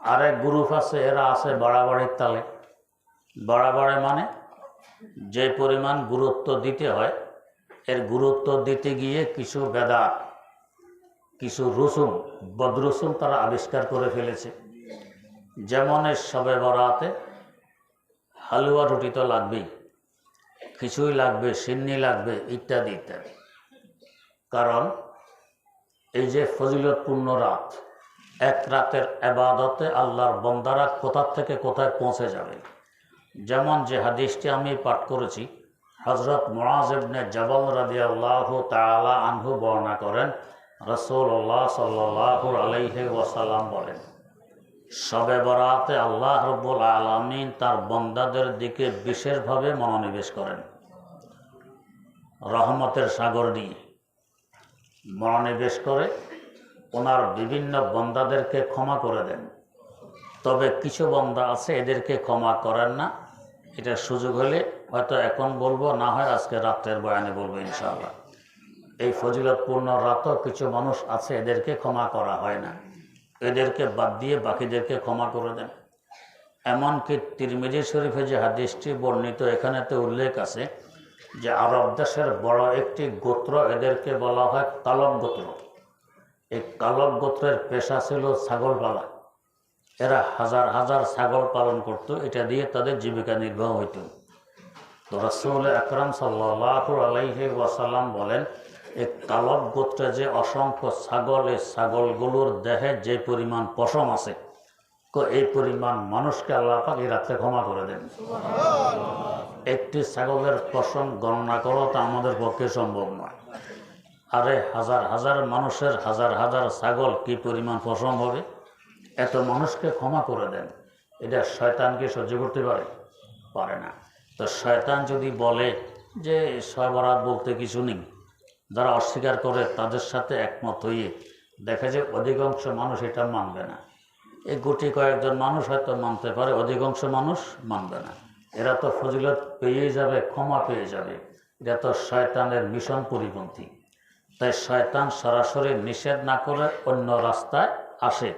আরেক গ্রুপ আছে, এরা আছে বাড়াবাড়ির তালে। বাড়াবাড়ি মানে যে পরিমাণ গুরুত্ব দিতে হয়, এর গুরুত্ব দিতে গিয়ে কিছু বেদাত, কিছু রসুম বদরসুম তারা আবিষ্কার করে ফেলেছে। যেমন এর সবে বরাতে হালুয়া রুটি তো লাগবেই কিছুই লাগবে, সিন্নি লাগবে, ইত্যাদি ইত্যাদি। কারণ এই যে ফজিলতপূর্ণ রাত এক রাতের আবাদতে আল্লাহর বন্দারা কোথা থেকে কোথায় পৌঁছে যাবে? যেমন যে হাদিসটি আমি পাঠ করেছি হজরত মোয়াজেবনে জবল রাদি আল্লাহ তালা আনহু বর্ণনা করেন রসুল্লাহ সাল্লাহ আলাইহে ওয়াসাল্লাম বলেন, সবে বরাতে আল্লাহ রব্বুল আলমিন তার বন্দাদের দিকে বিশেষভাবে মনোনিবেশ করেন। রহমতের সাগর নিয়ে মনোনিবেশ করে ওনার বিভিন্ন বন্দাদেরকে ক্ষমা করে দেন। তবে কিছু বন্দা আছে, এদেরকে ক্ষমা করেন না। এটা সুযোগ হলে হয়তো এখন বলব, না হয় আজকে রাত্রের বয়ানে বলব ইনশাআল্লাহ। এই ফজিলতপূর্ণ রাতও কিছু মানুষ আছে, এদেরকে ক্ষমা করা হয় না। এদেরকে বাদ দিয়ে বাকিদেরকে ক্ষমা করে দেন। এমনকি তিরমিজি শরীফে যে হাদিসটি বর্ণিত, এখানেতে উল্লেখ আছে যে আরব দেশের বড় একটি গোত্র এদেরকে বলা হয় কালব গোত্র। এই কালব গোত্রের পেশা ছিল ছাগল পালা। এরা হাজার হাজার ছাগল পালন করত, এটা দিয়ে তাদের জীবিকা নির্বাহ হইত। তো রসুল আকরাম সাল্লাহ আলাইহি ওয়াসাল্লাম বলেন এই কালব গোত্রে যে অসংখ্য ছাগল, এই ছাগলগুলোর দেহে যে পরিমাণ পশম আছে এই পরিমাণ মানুষকে আল্লাহ পাক এই রাত্রে ক্ষমা করে দেন। একটি ছাগলের পশম গণনা করা, তা আমাদের পক্ষে সম্ভব নয়। আরে হাজার হাজার মানুষের, হাজার হাজার ছাগল কি পরিমাণ পশম হবে? এত মানুষকে ক্ষমা করে দেন। এটা শয়তানকে সহ্য করতে পারে? পারে না। তো শয়তান যদি বলে যে সয়বরাত বলতে কিছু নেই। যারা অস্বীকার করে, তাদের সাথে একমত হয়ে দেখা যায় অধিকাংশ মানুষ এটা মানবে না। এই গুটি কয়েকজন মানুষ হয়তো মানতে পারে, অধিকাংশ মানুষ মানবে না। এরা তো ফজিলত পেয়েই যাবে, ক্ষমা পেয়ে যাবে। এটা তো শয়তানের মিশন পরিপন্থী। তাই শয়তান সরাসরি নিষেধ না করে অন্য রাস্তায় আসে,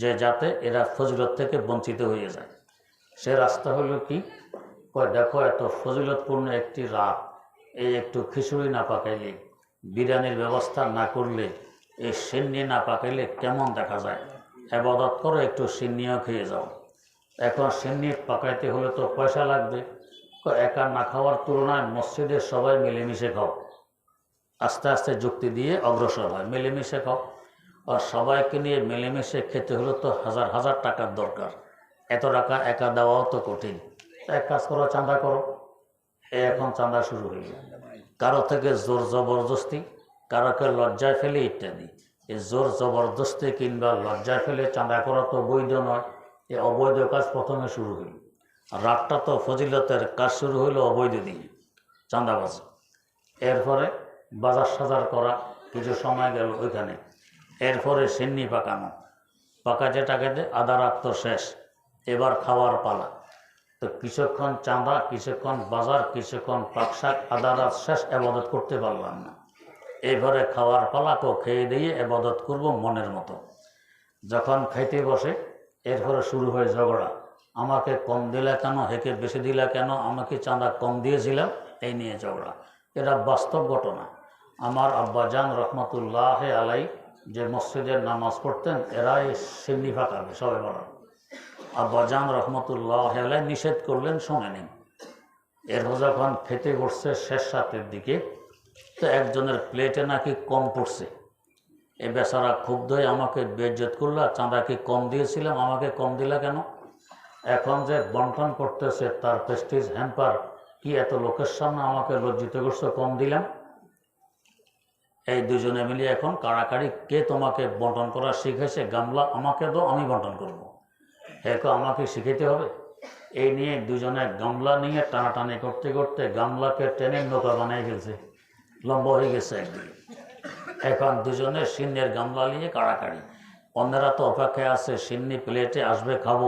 যে যাতে এরা ফজিলত থেকে বঞ্চিত হয়ে যায়। সে রাস্তা হলো কি? দেখো এত ফজিলতপূর্ণ একটি রাত, এই একটু খিচুড়ি না পাকাইলে, বিরিয়ানির ব্যবস্থা না করলে, এই সিন্নি না পাকাইলে কেমন দেখা যায়? আবাদত করো, একটু সিন্নিও খেয়ে যাও। এখন সিন্নি পাকাইতে হলে তো পয়সা লাগবে। একা না খাওয়ার তুলনায় মসজিদের সবাই মিলেমিশে খাও। আস্তে আস্তে যুক্তি দিয়ে অগ্রসর হয়। মিলেমিশে খাও। আর সবাইকে নিয়ে মিলেমিশে খেতে হলে তো হাজার হাজার টাকার দরকার। এত টাকা একা দেওয়াও তো কঠিন। এক কাজ করো, চাঁদা করো। এখন চাঁদা শুরু হয়ে যায় কারও থেকে জোর জবরদস্তি, কারোকে লজ্জায় ফেলে ইত্যাদি। এই জোর জবরদস্তি কিংবা লজ্জায় ফেলে চাঁদা করা তো বৈধ নয়। এই অবৈধ কাজ প্রথমে শুরু হইল রাতটা তো ফজিলতের কাজ শুরু হইল অবৈধ দিয়ে। চাঁদাবাজি। এরপরে বাজার সাজার করা কিছু সময় গেল ওইখানে। এরপরে সিন্নি পাকানো। পাকা যেটাকে দে আদা রাত শেষ, এবার খাওয়ার পালা। তো কিছুক্ষণ চাঁদা, কিছুক্ষণ বাজার, কিছুক্ষণ পাকশাক আদা রাত শেষ, এবাদত করতে পারলাম না। এইভাবে খাওয়ার পালা তো খেয়ে দিয়ে এবাদত করব মনের মতো। যখন খাইতে বসে, এরপরে শুরু হয় ঝগড়া। আমাকে কম দিলা কেন, হেকে বেশি দিলা কেন আমাকে চাঁদা কম দিয়েছিলাম? এই নিয়ে ঝগড়া। এরা বাস্তব ঘটনা। আমার আব্বাজান রহমতুল্লাহ আলাই যে মসজিদের নামাজ পড়তেন, এরাই সিন্নি ফাঁকাবে, সবে বড়। আব্বাজান রহমতুল্লাহ আলাই নিষেধ করলেন শোনেনি এরপর যখন খেতে বসছে শেষ সাতের দিকে, তো একজনের প্লেটে নাকি কম পড়ছে। এ বেচারা ক্ষুব্ধ হয়ে আমাকে বেজ্জত করলা, চাঁদা কি কম দিয়েছিলাম? আমাকে কম দিলা কেন? এখন যে বন্টন করতেছে, তার প্রেস্টিজ হ্যাম্পার কি এত লোকের সামনে আমাকে লজ্জিত করছ, কম দিলাম? এই দুজনে মিলে এখন কাড়াকাড়ি কে তোমাকে বন্টন করা শিখেছে? গামলা আমাকে দাও, আমি বন্টন করব। একে আমাকে শিখাইতে হবে। এই নিয়ে দুজনে গামলা নিয়ে টানাটানি করতে করতে গামলাকে টেনে নৌকা বানিয়ে ফেলছে। লম্বা হয়ে গেছে একদিকে। এখন দুজনে সিন্নের গামলা নিয়ে কাড়াকাড়ি অন্যরা তো অপেক্ষায় আছে, সিন্নি প্লেটে আসবে, খাব।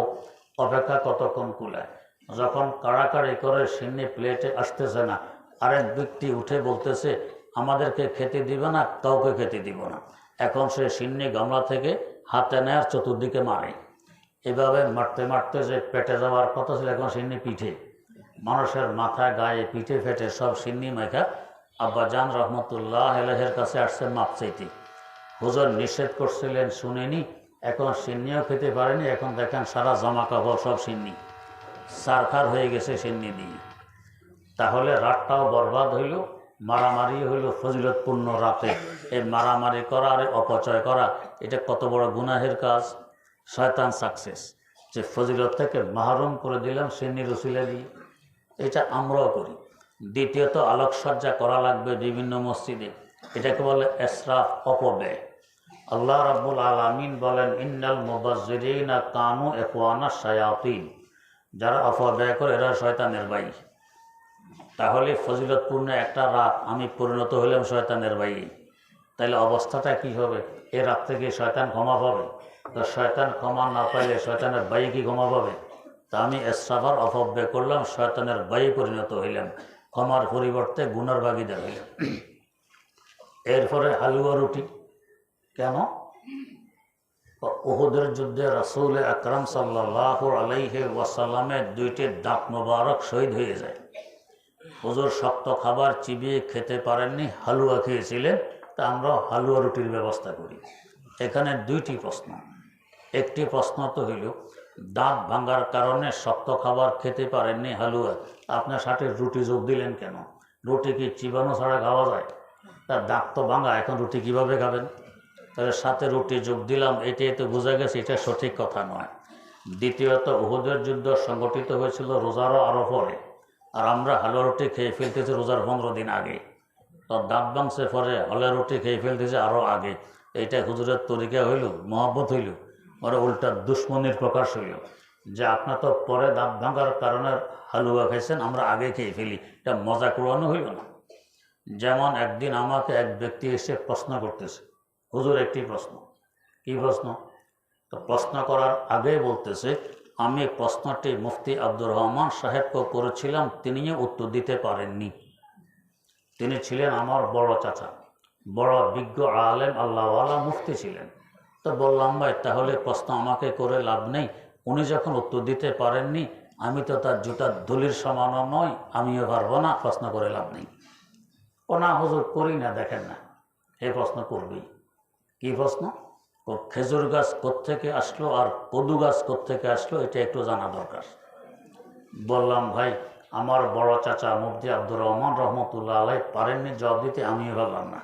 অপেক্ষা কতক্ষণ কুলায়? যখন কাড়াকাড়ি করে, সিন্নি প্লেটে আসতেছে না। আরেক ব্যক্তি উঠে বলতেছে আমাদেরকে খেতে দিবে না, কাউকে খেতে দিব না। এখন সে সিন্নি গামলা থেকে হাতে নেয়ার চতুর্দিকে মারে। এভাবে মারতে মারতে যে পেটে যাওয়ার কথা ছিল এখন সিন্নি পিঠে। মানুষের মাথা গায়ে পিঠে ফেটে সব সিন্নি মেখা আব্বা জান রহমতুল্লাহ এলাহের কাছে আসছে মাপ চাইতে। হুজুর নিষেধ করছিলেন, শুনেনি, এখন সিন্নিও খেতে পারেনি, এখন দেখেন সারা জামা কাপড় সব সিন্নি। সারখার হয়ে গেছে সিন্নি দিয়ে। তাহলে রাতটাও বরবাদ হইল মারামারি হইল ফজিলতপূর্ণ রাতে। এই মারামারি করা আর অপচয় করা, এটা কত বড় গুনাহের কাজ? শয়তান সাকসেস যে ফজিলত থেকে মাহরুম করে দিলাম সিন্নি রসিলা দিয়ে এটা আমরাও করি। দ্বিতীয়ত, আলোকসজ্জা করা লাগবে বিভিন্ন মসজিদে। এটাকে বলে এসরাফ অপব্যয়। আল্লাহ রাব্বুল আলামিন বলেন, ইন্নাল মুবাজ্জিরিনা কানু একওয়ানা শায়াতিন। যারা অপব্যয় করে, এরা শয়তানের ভাই। তাহলে ফজিলতপূর্ণ একটা রাত আমি পরিণত হইলাম শয়তানের ভাই তাহলে অবস্থাটা কি হবে? এ রাত থেকে শয়তান ক্ষমা পাবে। তো শয়তান ক্ষমা না পাইলে শয়তানের ভাই কি ক্ষমা পাবে? তা আমি এসরাফার অপব্যয় করলাম, শয়তানের ভাই পরিণত হইলাম। ক্ষমার পরিবর্তে গুনার ভাগিদার হইলাম। এরপরে হালুয়া রুটি। কেন? ওহুদের যুদ্ধে রাসুল আকরাম সাল্লাহ আলাইহে ওয়াসাল্লামের দুইটি দাঁত মোবারক শহীদ হয়ে যায়। হুজুর শক্ত খাবার চিবিয়ে খেতে পারেননি, হালুয়া খেয়েছিলেন, তা আমরা হালুয়া রুটির ব্যবস্থা করি। এখানে দুইটি প্রশ্ন। একটি প্রশ্ন তো হইল, দাঁত ভাঙার কারণে শক্ত খাবার খেতে পারেননি হালুয়া, আপনার সাথে রুটি যোগ দিলেন কেন? রুটি কি চিবানো ছাড়া খাওয়া যায়? তার দাঁত তো ভাঙা, এখন রুটি কীভাবে খাবেন? তাহলে সাথে রুটি যোগ দিলাম, এটাই তো বোঝা গেছে, এটা সঠিক কথা নয়। দ্বিতীয়ত, উহুদের যুদ্ধ সংগঠিত হয়েছিল রোজারও আরও পরে। আর আমরা হালুয়া রুটি খেয়ে ফেলতেছি রোজার পনেরো দিন আগে। তো দাঁত ভাঙছে পরে হালুয়া রুটি খেয়ে ফেলতেছে আরও আগে। এইটা হুজুরের তরিকা হইল, মহব্বত হইল ওরা উল্টা দুশ্মনির প্রকাশ হইল যে আপনার তো পরে দাঁত ভাঙার কারণে হালুয়া খাইছেন, আমরা আগে খেয়ে ফেলি। এটা মজা করানো হইল না। যেমন একদিন আমাকে এক ব্যক্তি এসে প্রশ্ন করতেছে, হুজুর একটি প্রশ্ন। কি প্রশ্ন? তো প্রশ্ন করার আগে বলতেছে আমি প্রশ্নটি মুফতি আব্দুর রহমান সাহেবকে করেছিলাম, তিনিও উত্তর দিতে পারেননি। তিনি ছিলেন আমার বড় চাচা, বড় বিজ্ঞ আলেম, আল্লাহওয়ালা মুফতি ছিলেন। তো বললাম, ভাই, তাহলে প্রশ্ন আমাকে করে লাভ নেই। উনি যখন উত্তর দিতে পারেননি, আমি তো তার জুতার ধুলির সমানও নয় আমিও পারব না, প্রশ্ন করে লাভ নেই। ও না, হুজুর, করি না, দেখেন না এই প্রশ্ন করবেই। কি প্রশ্ন? ও খেজুর গাছ কোত্থেকে আসলো আর কদু গাছ কোত্থেকে আসলো, এটা একটু জানা দরকার। বললাম, ভাই, আমার বড় চাচা মুফতি আব্দুর রহমান রহমতুল্লাহ আলাই পারেননি, জবাব দিতে আমিও ভাবলাম না।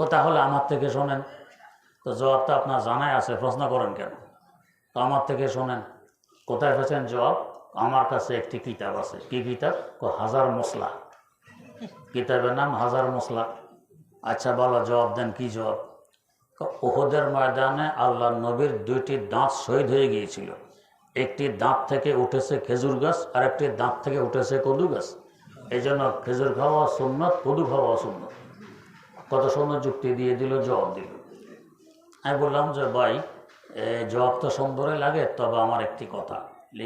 কথা হলে আমার থেকে শোনেন। তো জবাবটা আপনার জানাই আছে, প্রশ্ন করেন কেন? তো আমার থেকে শোনেন, কোথায় পেয়েছেন জবাব? আমার কাছে একটি কিতাব আছে। কি কিতাব? হাজার মশলা কিতাবের নাম হাজার মশলা আচ্ছা বলো, জবাব দেন, কি জবাব? ওহদের ময়দানে আল্লাহ নবীর দুইটি দাঁত শহীদ হয়ে গিয়েছিল। একটি দাঁত থেকে উঠেছে খেজুর গাছ আর একটি দাঁত থেকে উঠেছে কদু গাছ। এই জন্য খেজুর খাওয়া সুন্নত, কদু খাওয়া সুন্নত কত সুন্দর যুক্তি দিয়ে দিল, জবাব দিল। আমি বললাম যে, ভাই জবাব তো সুন্দরই লাগে, তবে আমার একটি কথা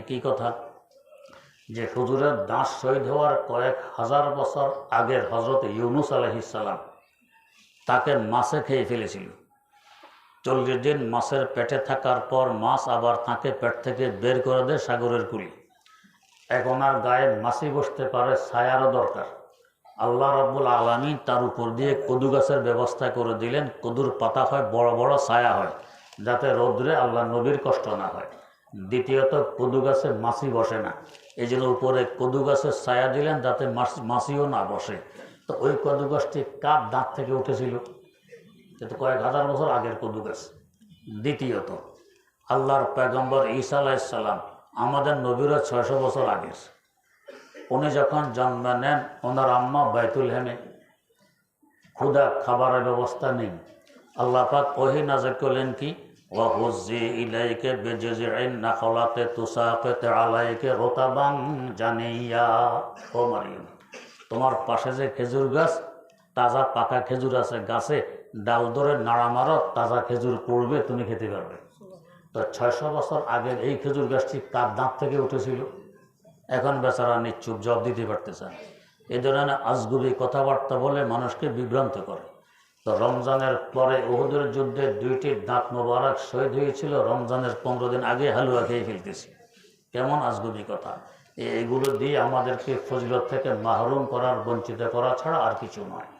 কি কথা। যে হুজুরের দাঁত শহীদ হওয়ার কয়েক হাজার বছর আগের হজরত ইউনুস আলহিসাল্লাম তাকে মাছে খেয়ে ফেলেছিল। চল্লিশ দিন মাছের পেটে থাকার পর মাছ আবার তাকে পেট থেকে বের করে দেয় সাগরের কুলি। এখন আর গায়ে মাছি বসতে পারে ছায়ারও দরকার। আল্লাহ রাব্বুল আলমী তার উপর দিয়ে কদু গাছের ব্যবস্থা করে দিলেন। কদুর পাতা হয়, বড় বড় ছায়া হয়, যাতে রৌদ্রে আল্লাহ নবীর কষ্ট না হয়। দ্বিতীয়ত, কদু গাছে মাছি বসে না। এই জন্য উপরে কদু গাছের ছায়া দিলেন, যাতে মাছ- মাছিও না বসে। তো ওই কদু গাছটি কার দাঁত থেকে উঠেছিল? এটা কয়েক হাজার বছর আগের কদু গাছ দ্বিতীয়ত, আল্লাহর পেগম্বর ঈসা আলাইসাল্লাম আমাদের নবীরা ছয়শো বছর আগের। উনি যখন জন্ম নেন, ওনার আম্মা বাইতুল হেমে। ক্ষুদা খাবারের ব্যবস্থা নেই। আল্লাহ পাক ওহি নাজর করলেন কি? ওয়াহুজি ইলাইকে বেজেজিন নাখলাতে তুসাকে আলাইকে রোতাবাং জানিয়া। ও মারিয়াম, তোমার পাশে যে খেজুর গাছ, তাজা পাকা খেজুর আছে গাছে ডাল ধরে নাড়া মারো তাজা খেজুর পড়বে, তুমি খেতে পারবে। তো ছয়শো বছর আগের এই খেজুর গাছটি কার দাঁত থেকে উঠেছিল। এখন বেচারা নিশ্চুপ জব দিতে পারতেছে এই ধরনের আজগুবি কথাবার্তা বলে মানুষকে বিভ্রান্ত করে। তো রমজানের পরে ওহুদের যুদ্ধে দুইটি দাঁত মোবারক শহীদ হয়েছিল। রমজানের পনেরো দিন আগে হালুয়া খেয়ে ফেলতেছি। কেমন আজগুবি কথা। এ- এগুলো দিয়ে আমাদেরকে ফজিলত থেকে মাহরুম করার, বঞ্চিত করা ছাড়া আর কিছু নয়।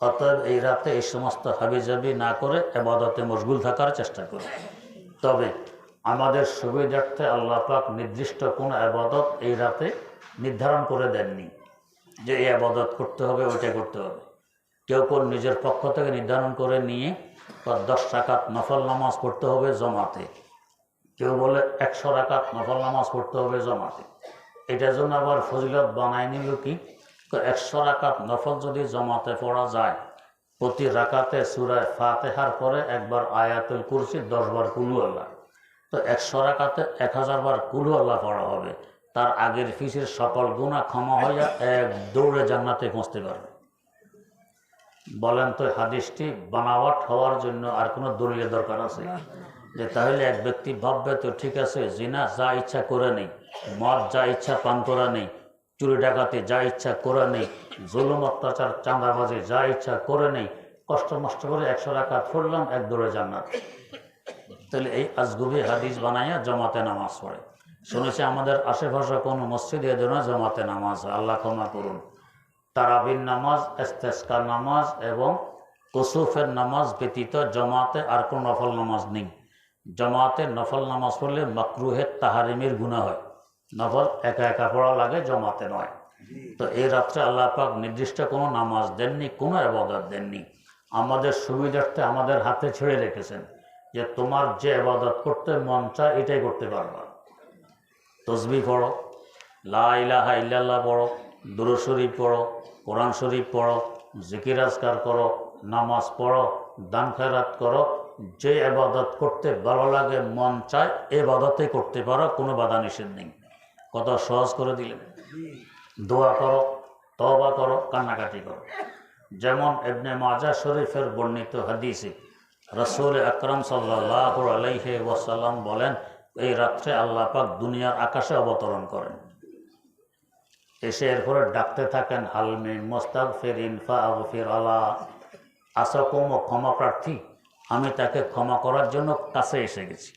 অতএব এই রাতে এই সমস্ত হাবিজাবি না করে এবাদতে মশগুল থাকার চেষ্টা করে। তবে আমাদের সুবিধার্থে আল্লাহ পাক নির্দিষ্ট কোনো আবাদত এই রাতে নির্ধারণ করে দেননি যে এই আবাদত করতে হবে, ওইটা করতে হবে। কেউ কেউ নিজের পক্ষ থেকে নির্ধারণ করে নিয়ে দশ টাকাত নফল নামাজ পড়তে হবে জমাতে। কেউ বলে একশো টাকাত নফল নামাজ পড়তে হবে জমাতে। এটার জন্য আবার ফজিলত বানায় নিল কি? তো একশো রাকাত নফল যদি জমাতে পড়া যায়, প্রতি রাকাতে সুরায় ফাতেহার পরে একবার আয়াতুল কুরসি দশবার কুলু আল্লাহ। তো একশো রাকাতে এক হাজার বার কুলু আল্লাহ পড়া হবে। তার আগের ফিসের সকল গুণা ক্ষমা হইয়া এক দৌড়ে জান্নাতে পৌঁছতে পারবে। বলেন তো হাদিসটি বানাওয়াট হওয়ার জন্য আর কোনো দলিলের দরকার আছে? যে তাহলে এক ব্যক্তি ভাববে তো ঠিক আছে, জিনা যা ইচ্ছা করে নেই, মদ যা ইচ্ছা পান করা নেই চুরি ডাকাতে, যা ইচ্ছা করে নেই। জুলুম, অত্যাচার, চাঁদাবাজি, যা ইচ্ছা করে নেই। কষ্ট মষ্ট করে একশো টাকা ফুরলাম এক দৌড়ে জান্নাত। তাহলে এই আজগুবি হাদিস বানাইয়া জমাতে নামাজ পড়ে। শুনেছি আমাদের আশেপাশে কোনো মসজিদে এদের ধরনের জমাতে নামাজ আল্লাহ ক্ষমা করুন। তারাবির নামাজ এস্তেস্কার নামাজ এবং কসুফের নামাজ ব্যতীত জমাতে আর কোনো নফল নামাজ নেই। জমাতে নফল নামাজ পড়লে মকরুহের তাহারিমের গুণা হয়। নফল একা একা পড়া লাগে, জমাতে নয়। তো এই রাত্রে আল্লাহ পাক নির্দিষ্ট কোনো নামাজ দেননি, কোনো আবাদত দেননি। আমাদের সুবিধার্থে আমাদের হাতে ছেড়ে রেখেছেন যে তোমার যে আবাদত করতে মন চায় এটাই করতে পারবা। তসবি পড়ো, লা ইলাহা ইল্লাল্লাহ পড়ো দুরু শরীফ পড়ো, কোরআন শরীফ পড়ো, জিকির আজকার করো, নামাজ পড়ো, দান খেরাত করো, যে আবাদত করতে ভালো লাগে, মন চায়, এ এবাদতে করতে পারো, কোনো বাধা নিষেধ নেই। কত সহজ করে দিলেন। দোয়া করো তবা করো, কান্নাকাটি করো। যেমন এবনে মাজা শরীফের বর্ণিত হাদিসে রসুল আকরম সাল্লাহ আলাইহে ওয়াসাল্লাম বলেন, এই রাত্রে আল্লাহ পাক দুনিয়ার আকাশে অবতরণ করেন। এসে এরপরে ডাকতে থাকেন, হালমি মোস্তাক ফের ইনফা আবফির আলা। আসকম ও ক্ষমা প্রার্থী, আমি তাকে ক্ষমা করার জন্য কাছে এসে গেছি।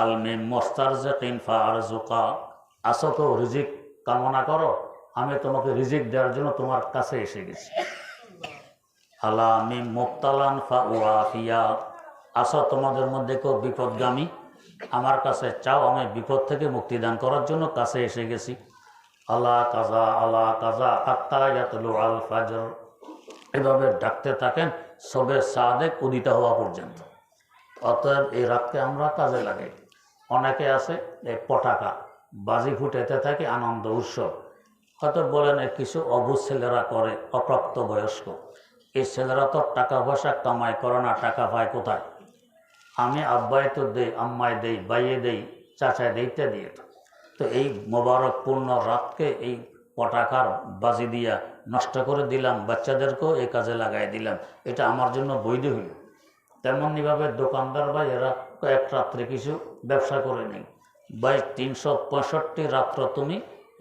আলমি মোস্তার যে আর জোকা আসক রিজিক কামনা করো, আমি তোমাকে রিজিক দেওয়ার জন্য তোমার কাছে এসে গেছি। আলা আমি মুক্তালান ফা ওয়াফিয়া আসো তোমাদের মধ্যে কেউ বিপদগামী, আমার কাছে চাও আমি বিপদ থেকে মুক্তিদান করার জন্য কাছে এসে গেছি। আল্লাহ কাজা আল্লাহ কাজা আত্মা ইয়াতলু আল ফাজর। এভাবে ডাকতে থাকেন, সবে সাদেক উদিত হওয়া পর্যন্ত। অতএব এই রাতকে আমরা কাজে লাগাই। অনেকে আছে, এই পটাকা বাজি ফুটেতে থাকে, আনন্দ, উৎসব। হয়তো বলেন কিছু অবুজ ছেলেরা করে, অপ্রাপ্ত বয়স্ক। এই ছেলেরা তো টাকা পয়সা কামাই করে না, টাকা পায় কোথায়? আমি আব্বাই তো দেই, আম্মাই দেই, বাইয়ে দেই চাচায় দেই ইত্যাদি তো এই মোবারকপূর্ণ রাতকে এই পটাকার বাজি দিয়া নষ্ট করে দিলাম, বাচ্চাদেরকেও এই কাজে লাগাই দিলাম। এটা আমার জন্য বৈধ হইল। তেমনইভাবে দোকানদার ভাই, এরা এক রাত্রে কিছু ব্যবসা করে নেই বাই তিনশো পঁয়ষট্টি রাত্র তুমি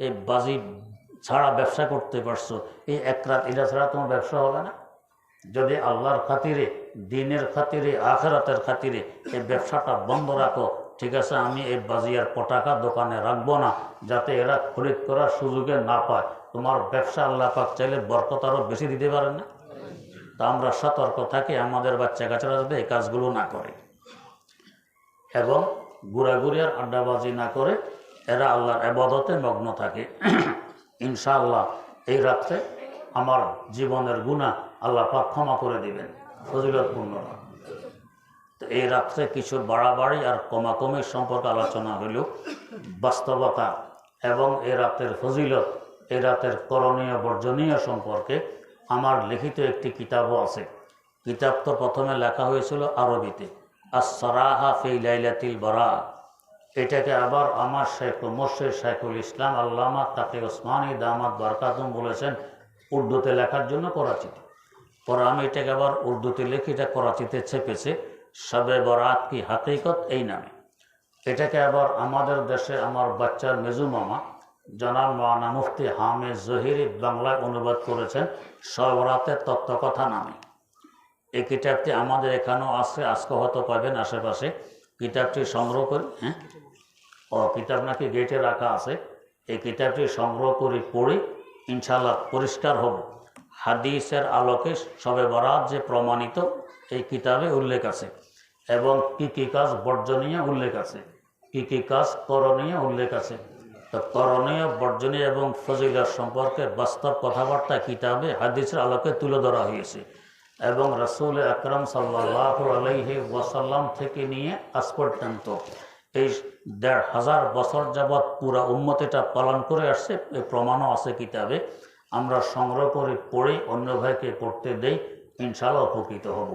এই বাজি ছাড়া ব্যবসা করতে পারছ। এই এক রাত এটা ছাড়া তোমার ব্যবসা হবে না। যদি আল্লাহর খাতিরে, দিনের খাতিরে, আখেরাতের খাতিরে এই ব্যবসাটা বন্ধ রাখো, ঠিক আছে, আমি এই বাজিয়ার পটাকা দোকানে রাখব না, যাতে এরা খরিদ করার সুযোগে না পায়। তোমার ব্যবসা আল্লাহ পাক চাইলে বরকত আরও বেশি দিতে পারেন না। তা আমরা সতর্ক থাকি, আমাদের বাচ্চা কাচ্চারা যাতে এই কাজগুলো না করে এবং ঘুরাঘুরি আর আড্ডাবাজি না করে, এরা আল্লাহর আবাদতে মগ্ন থাকে ইনশাআল্লাহ এই রাত্রে আমার জীবনের গুণা আল্লাহ পাক ক্ষমা করে দিবেন, ফজিলতপূর্ণ। তো এই রাত্রে কিছু বাড়াবাড়ি আর কমাকমির সম্পর্কে আলোচনা হইল বাস্তবতা এবং এই রাতের ফজিলত, এই রাতের করণীয় বর্জনীয় সম্পর্কে আমার লিখিত একটি কিতাবও আছে। কিতাব তো প্রথমে লেখা হয়েছিল আরবিতে। আর সরাহা লাইলাতিল বরা। এটাকে আবার আমার শেখ, মোর্শেদ শেখুল ইসলাম আল্লামা তাকে ওসমানী দামাত বারকাতুম বলেছেন উর্দুতে লেখার জন্য করাচিতে। পরে আমি এটাকে আবার উর্দুতে লিখে, এটা করাচিতে ছেপেছে। সবে বরাত কি হাকিকত এই নামে। এটাকে আবার আমাদের দেশে আমার বাচ্চার মেজু মামা জনাব মাওলানা মুফতি হামিদ জহির বাংলায় অনুবাদ করেছেন সবরাতের তত্ত্বকথা নামে। এই কিতাবটি আমাদের এখানেও আছে, আজকে হয়তো পাবেন আশেপাশে। কিতাবটি সংগ্রহ করে হ্যাঁ? ও, কিতাব নাকি গেটে রাখা আছে। এই কিতাবটি সংগ্রহ করে পড়ি ইনশাল্লাহ পরিষ্কার হব। হাদিসের আলোকে সবে বরাত যে প্রমাণিত, এই কিতাবে উল্লেখ আছে। এবং কি কি কাজ বর্জনীয় উল্লেখ আছে। কি কি কাজ করণীয় উল্লেখ আছে। তো করণীয়, বর্জনীয় এবং ফজিলার সম্পর্কে বাস্তব কথাবার্তা কিতাবে, হাদিসের আলোকে তুলে ধরা হয়েছে। এবং রসুল আকরম সাল্লাহ আলহি ওয়াসাল্লাম থেকে নিয়ে আজ পর্যন্ত এই দেড় হাজার বছর যাবৎ পুরা উম্মত এটা পালন করে আসছে এই প্রমাণও আছে কিতাবে। আমরা সংগ্রহ করে পড়ে, অন্য ভাইকে পড়তে দেই ইনশাল্লাহ উপকৃত হব।